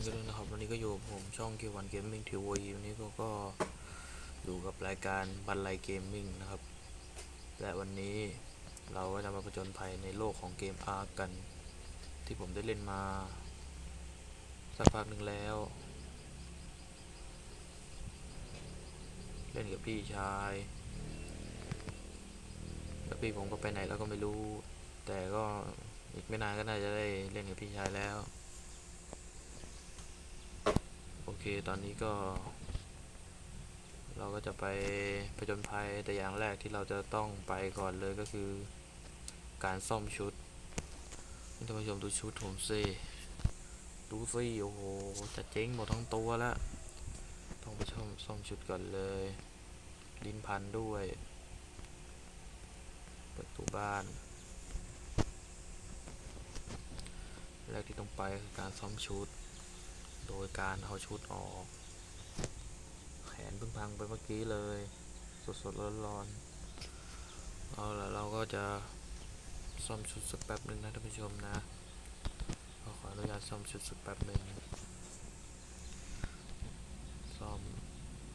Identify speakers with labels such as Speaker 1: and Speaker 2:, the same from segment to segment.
Speaker 1: านกันด้วยนะครับวันนี้ก็อยู่ผมช่องเกวันเกมมิ่งทีวีวันนี้ก็ก็อยู่กับรายการบันไลเกมมิ่งนะครับ และวันนี้เราก็จะมาผจญภัยในโลกของเกมอาร์กัน ที่ผมได้เล่นมาสักพักหนึ่งแล้ว เล่นกับพี่ชายแล้วพี่ผมก็ไปไหนแล้วก็ไม่รู้ แต่ก็อีกไม่นานก็น่าจะได้เล่นกับพี่ชายแล้ว โอ เค ตอนนี้ก็ เราก็จะไปผจญภัยแต่อย่างแรกที่เราจะต้องไปก่อนเลยก็คือ การซ่อมชุดท่านผู้ชมดูชุดผมสิดูสิโอ้โหจะเจ๊งหมดทั้งตัวแล้วต้องไปซ่อมซ่อมชุดก่อนเลยลิ้นพันด้วยประตูบ้านแรกที่ต้องไปคือการซ่อมชุด โดยการเอาชุดออก แขนเพิ่งพังไปเมื่อกี้เลย สดสดร้อนร้อนๆเอาละเราก็จะซ่อมชุดสักแป๊บหนึ่งนะท่านผู้ชมนะขออนุญาตซ่อมชุดสักแป๊บหนึ่งซ่อม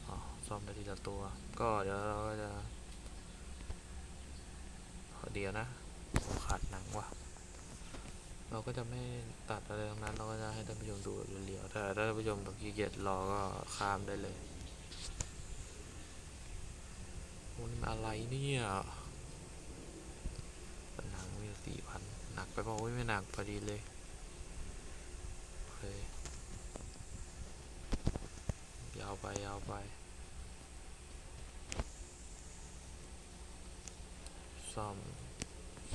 Speaker 1: อ๋อซ่อมได้ทีละตัว ก็เดี๋ยวเราก็จะเดียวนะขาดหนังว่ะ เราก็จะไม่ตัดอะไรทั้งนั้น เราก็จะให้ท่านผู้ชมดูเรียวๆถ้าท่านผู้ชมแบบขี้เกียจรอก็ข้ามได้เลยนี่มันอะไรเนี่ยหนังมีสี่พันหนักไปเปล่าไม่หนักพอดีเลยโอเคยาวไปยาวไปซ่อม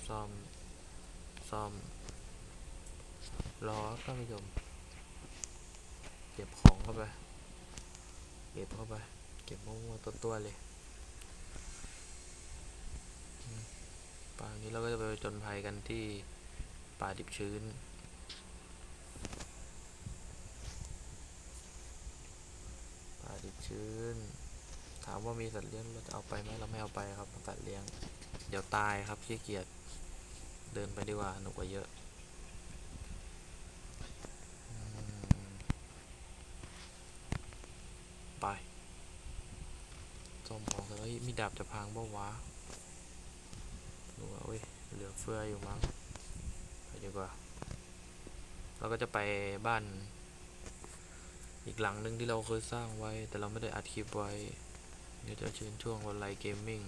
Speaker 1: ซ่อมซ่อม รอท่านผู้ชมเก็บของเข้าไป เก็บเข้าไป เก็บมั่วๆตัวๆเลยป่านี้เราก็จะไปจนภัยกันที่ป่าดิบชื้น ป่าดิบชื้น ถามว่ามีสัตว์เลี้ยงเราจะเอาไปไหมเราไม่เอาไปครับสัตว์เลี้ยง เดี๋ยวตายครับขี้เกียจ เดินไปดีกว่าหนุกกว่าเยอะ อืมไปส่งของเลยเฮ้ยมีดาบจะพังบ่าวะดูว่าเว้ยเหลือเฟืออยู่มั้งไปดีกว่า เราก็จะไปบ้าน อีกหลังหนึ่งที่เราเคยสร้างไว้ แต่เราไม่ได้อัดคลิปไว้ เดี๋ยวจะเชิญช่วงวันไลเกมมิ่ง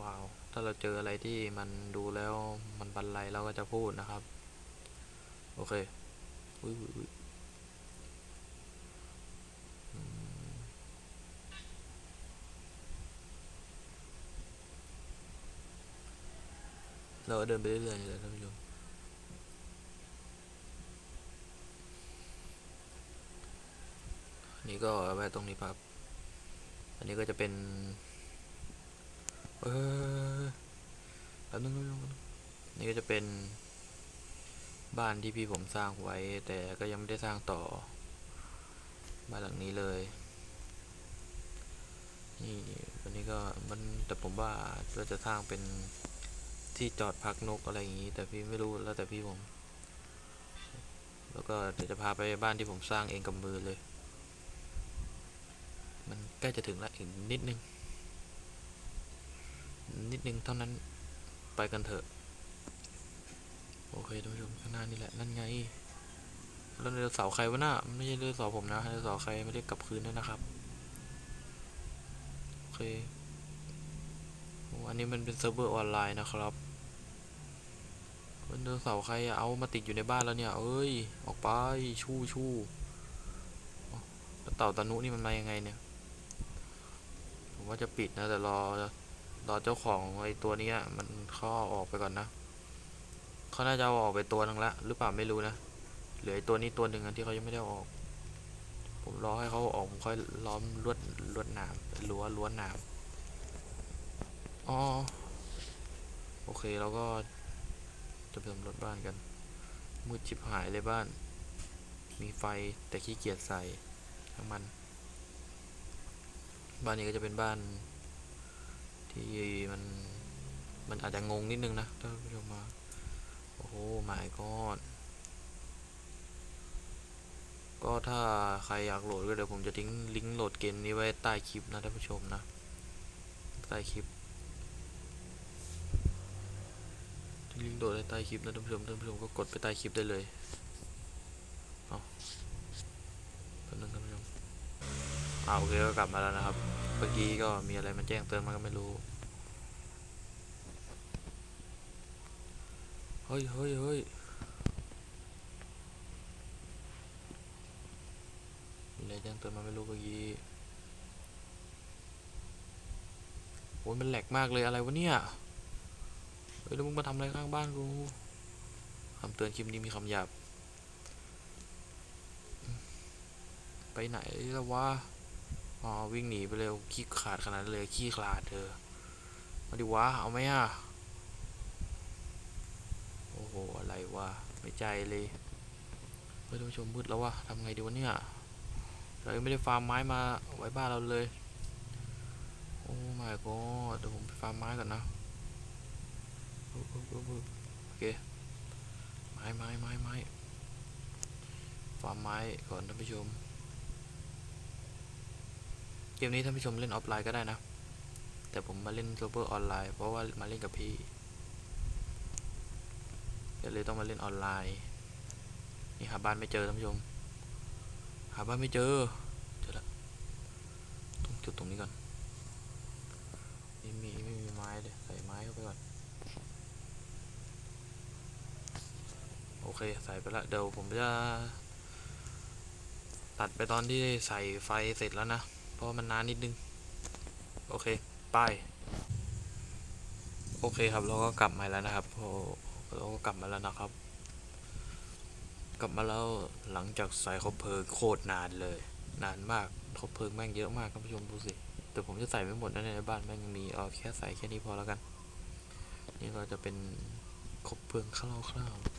Speaker 1: ว้าว ถ้าเราเจออะไรที่มันดูแล้วมันบันไลเราก็จะพูดนะครับ โอเค อุ้ยอุ้ยอุ้ยอืม เราเดินไปเรื่อยๆเลยท่านผู้ชมนี่ก็แวะตรงนี้ครับ อันนี้ก็จะเป็น เออแป๊บนึงแป๊บนึงแป๊บนึงนี่ก็จะเป็นบ้านที่พี่ผมสร้างไว้ แต่ก็ยังไม่ได้สร้างต่อ บ้านหลังนี้เลย นี่วันนี้ก็มันแต่ผมว่าเราจะสร้างเป็น ที่จอดพักนกอะไรอย่างนี้ แต่พี่ไม่รู้แล้วแต่พี่ผม แล้วก็เดี๋ยวจะพาไปบ้านที่ผมสร้างเองกับมือเลย มันใกล้จะถึงแล้วอีกนิดนึง นิดนึงเท่านั้นไปกันเถอะ โอเคท่านผู้ชมข้างหน้านี่แหละ นั่นไงแล้วไดโนเสาใครวะน่ะไม่ใช่ไดโนเสาผมนะไดโนเสาใครไม่ได้กลับคืนด้วยนะครับ โอเคอันนี้มันเป็นเซิร์ฟเวอร์ออนไลน์นะครับ ไดโนเสาใครเอามาติดอยู่ในบ้านแล้วเนี่ย เอ้ย ออกไป ชู่ชู่อ๋อแล้วเต่าตานุนี่มันมายังไงเนี่ย ผมว่าจะปิดนะ แต่รอ รอเจ้าของไอ้ตัวนี้มันเขาเอาออกไปก่อนนะเขาน่าจะเอาออกไปตัวนึงละหรือเปล่าไม่รู้นะ เหลือไอ้ตัวนี้ตัวหนึ่งที่เขายังไม่ได้ออก ผมรอให้เขาออกผมค่อยล้อมลวดลวดหนามรั้วรั้วหนามอ๋อโอเคเราก็ จะไปสำรวจบ้านกัน มืดชิบหายเลยบ้าน มีไฟแต่ขี้เกียจใส่ทั้งมัน บ้านนี้ก็จะเป็นบ้าน ที่มันมันอาจจะงงนิดนึงนะถ้าผู้ชมมา โอ้โห my god ก็ถ้าใครอยากโหลดก็เดี๋ยวผมจะทิ้งลิงก์โหลดเกมนี้ไว้ใต้คลิปนะท่านผู้ชมนะ ใต้คลิปทิ้ง ลิงก์โหลดใต้คลิปนะท่านผู้ชมท่านผู้ชมก็กดไปใต้คลิปได้เลยเอาแป๊บนึงท่านผู้ชมเอาโอเคก็กลับมาแล้วนะครับ เมื่อกี้ก็มีอะไรมาแจ้งเตือนมาก็ไม่รู้เฮ้ยเฮ้ยเฮ้ยมีอะไรแจ้งเตือนมาไม่รู้เมื่อกี้โอ้ยมันแหลกมากเลยอะไรวะเนี่ย ฮ้ยแล้วมึงมาทำอะไรข้างบ้านกูคำเตือนคลิปนี้มีคำหยาบ ไปไหนแล้ววะอ๋อวิ่งหนีไปเลยขี้ขาดขนาดเลยขี้ขาดเธอมาดิวะเอาไหมอะโอ้โหอะไรวะไม่ใจเลยเฮ้ยท่านผู้ชมมืดแล้ววะทำไงดีวะเนี่ยเรายังไม่ได้ฟาร์มไม้มาไว้บ้านเราเลย โอ้ my god เดี๋ยวผมไปฟาร์มไม้ก่อนนะ โอเค ไม้ไม้ไม้ไม้ฟาร์มไม้ก่อนท่านผู้ชม เกมนี้ท่านผู้ชมเล่นออฟไลน์ก็ได้นะ แต่ผมมาเล่นเซิร์ฟเวอร์ออนไลน์เพราะว่ามาเล่นกับพี่ก็เลยต้องมาเล่นออนไลน์ นี่หาบ้านไม่เจอท่านผู้ชม หาบ้านไม่เจอ เจอละตรงจุดตรงนี้ก่อนไม่มีไม่มีไม้เลยใส่ไม้เข้าไปก่อน โอ เคใส่ไปละเดี๋ยวผมจะ ตัดไปตอนที่ใส่ไฟเสร็จแล้วนะ เพราะมันนานนิดนึง โอเคไป้ายโอเคครับเราก็กลับมาแล้วนะครับโอ้เราก็กลับมาแล้วนะครับ กลับมาแล้วหลังจากใส่คบเพลิงโคตรนานเลย นานมากคบเพลิงแม่งเยอะมากท่านผู้ชมดูสิแต่ผมจะใส่ไม่หมดนะในบ้านแม่งยังมีเอาแค่ใส่แค่นี้พอแล้วกัน นี่ก็จะเป็นคบเพลิงคร่าวๆ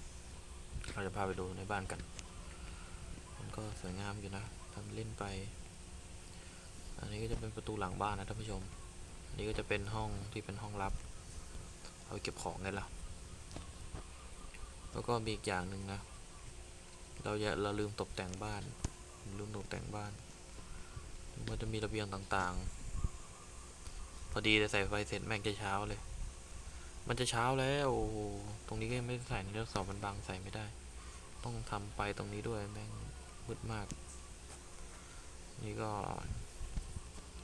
Speaker 1: เราจะพาไปดูในบ้านกัน มันก็สวยงามอยู่นะทำเล่นไป อันนี้ก็จะเป็นประตูหลังบ้านนะท่านผู้ชม อันนี้ก็จะเป็นห้องที่เป็นห้องลับ เอาเก็บของได้ละแล้วก็มีอีกอย่างหนึ่งนะ เราอย่าเราลืมตกแต่งบ้าน ลืมตกแต่งบ้าน มันจะมีระเบียงต่างๆ พอดีเลยใส่ไฟเสร็จแม่งจะเช้าเลยมันจะเช้าแล้ว โอ้โห ตรงนี้ก็ยังไม่ได้ใส่ในเรื่องเสามันบังใส่ไม่ได้ ต้องทำไปตรงนี้ด้วยแม่งมืดมาก นี่ก็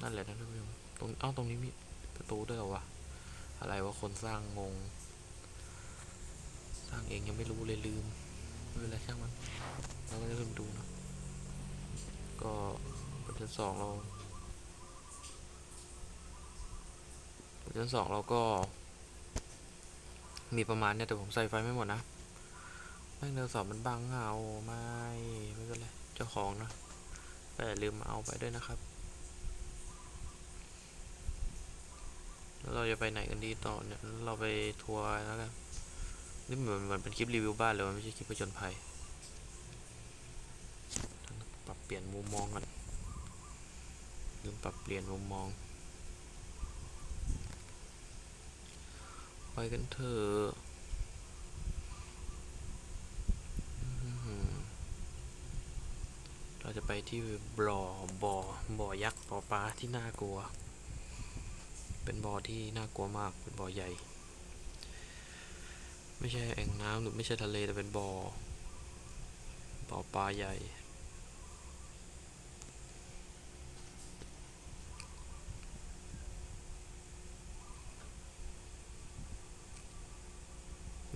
Speaker 1: นั่นแหละนะท่านผู้ชมตรงเอ้าตรงนี้มีประตูด้วยหรอวะอะไรวะคนสร้างงง สร้างเองยังไม่รู้เลยลืมไม่เป็นไรช่างมันเราก็จะลืมดูนะก็บทที่สองเราบทที่สองเราก็ มีประมาณเนี้ยแต่ผมใส่ไฟไม่หมดนะ ม่งเดินสอบมันบังเงาไม่ไม่เป็นไรเจ้าของนะแต่ลืมเอาไปด้วยนะครับ แล้วเราจะไปไหนกันดีต่อเนี่ยเราไปทัวร์แล้วกันนี่เหมือนเหมือนเป็นคลิปรีวิวบ้านเลยมันไม่ใช่คลิปผจญภัยปรับเปลี่ยนมุมมองก่อนลืมปรับเปลี่ยนมุมมองไปกันเถอะอื้อหือเรา จะไปที่บ่อบ่อบ่อยักษ์บ่อปลาที่น่ากลัว เป็นบ่อที่น่ากลัวมาก เป็นบ่อใหญ่ ไม่ใช่แอ่งน้ำหรือไม่ใช่ทะเลแต่เป็นบ่อ บ่อปลาใหญ่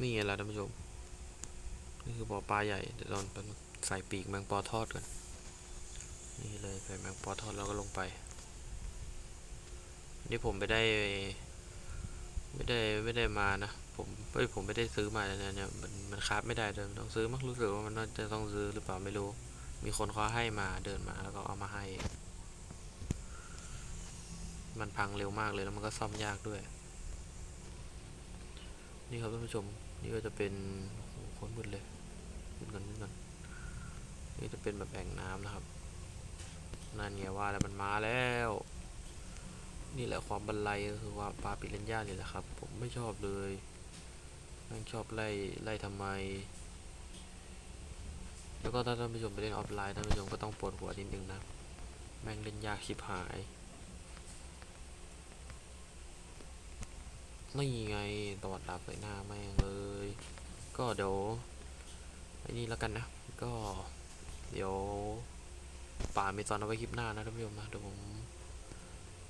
Speaker 1: นี่ไงล่ะท่านผู้ชม นี่คือบ่อปลาใหญ่ เดี๋ยวเราใส่ปีกแมงปอทอดก่อน นี่เลยใส่แมงปอทอดแล้วก็ลงไป นี่ผมไม่ได้ ไม่ได้ไม่ได้มานะ ผมเอ้ยผมไม่ได้ซื้อมาเนี่ยเนี่ยมันมันคาฟไม่ได้เดิมต้องซื้อมั้งรู้สึกว่ามันน่าจะต้องซื้อหรือเปล่าไม่รู้ มีคนเขาให้มาเดินมาแล้วก็เอามาให้ มันพังเร็วมากเลยแล้วมันก็ซ่อมยากด้วย นี่ครับท่านผู้ชมนี่ก็จะเป็นโอ้โหคนมืดเลยมืดกันมืดกันนี่จะเป็นแบบแอ่งน้ำนะครับ นั่นไงว่าแล้วมันมาแล้ว นี่แหละความบันไลก็คือว่าปลาปิรันย่านี่แหละครับ ผมไม่ชอบเลยแม่งชอบไล่ไล่ทำไม แล้วก็ถ้าท่านผู้ชมไปเล่นออฟไลน์ท่านผู้ชมก็ต้องปวดหัวนิดนึงนะแม่งเล่นยากชิบหายนี่ไงตวัดดาบใส่หน้าแม่งเลย ก็เดี๋ยวไอ้นี่แล้วกันนะ ก็เดี๋ยว ป่าเมซอนเอาไว้คลิปหน้านะท่านผู้ชมนะเดี๋ยวผม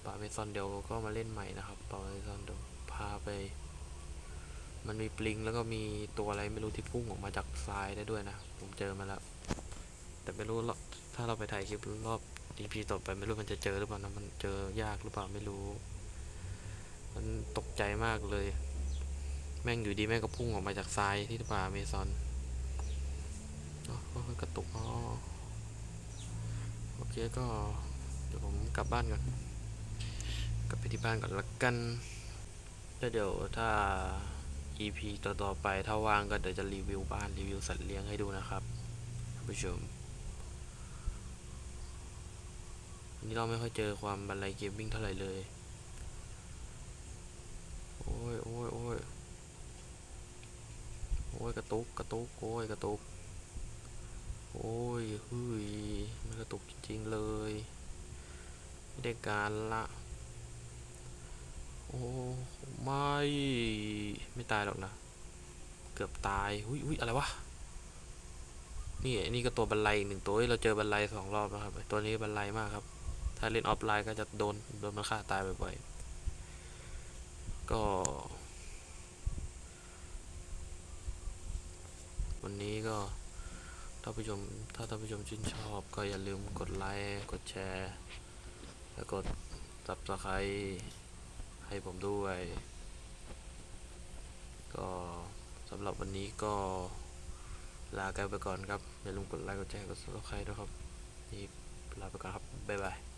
Speaker 1: ป่าเมซอนเดี๋ยวก็มาเล่นใหม่นะครับป่าเมซอนเดี๋ยวพาไป มันมีปลิงแล้วก็มีตัวอะไรไม่รู้ที่พุ่งออกมาจากทรายได้ด้วยนะ ผมเจอมาแล้วแต่ไม่รู้ถ้าเราไปถ่ายคลิปรอบ EP ต่อไปไม่รู้มันจะเจอหรือเปล่านะมันเจอยากหรือเปล่าไม่รู้ มันตกใจมากเลย แม่งอยู่ดีแม่งก็พุ่งออกมาจากทรายที่ป่าเมซอนอ๋อโอ้ยกระตุกอ๋อ โอเคก็เดี๋ยวผมกลับบ้านก่อน กลับไปที่บ้านก่อนละกัน แล้วเดี๋ยวถ้า EP ต่อๆไปถ้าว่างก็เดี๋ยวจะรีวิวบ้านรีวิวสัตว์เลี้ยงให้ดูนะครับท่านผู้ชมวันนี้เราไม่ค่อยเจอความบันไลเกมมิ่งเท่าไหร่เลย โอ้ยโอ้ยโอ้ยโอ้ยกระตุกกระตุกโอ้ยกระตุก โอ้ยเฮ้ยมันกระตุกจริง ๆ เลย ไม่ได้การละ โอ้ไม่ ไม่ตายหรอกนะ เกือบตายอุ้ยอุ้ยอะไรวะ นี่นี่ก็ตัวบันไลอีกหนึ่งตัวเราเจอบันไลสองรอบแล้วครับ ตัวนี้บันไลมากครับ ถ้าเล่นออฟไลน์ก็จะโดนโดนมันฆ่าตายบ่อยๆ ก็วันนี้ก็านผู้ชมถ้าท่านผู้ชมชื่นชอบ ก็อย่าลืมกดไลค์กดแชร์แล้วกด subscribe ให้ผมด้วย ก็สำหรับวันนี้ก็ลากันไปก่อนครับ อย่าลืมกดไลค์กดแชร์กด subscribe ด้วยครับนี่ลาไปก่อนครับ บ๊ายบาย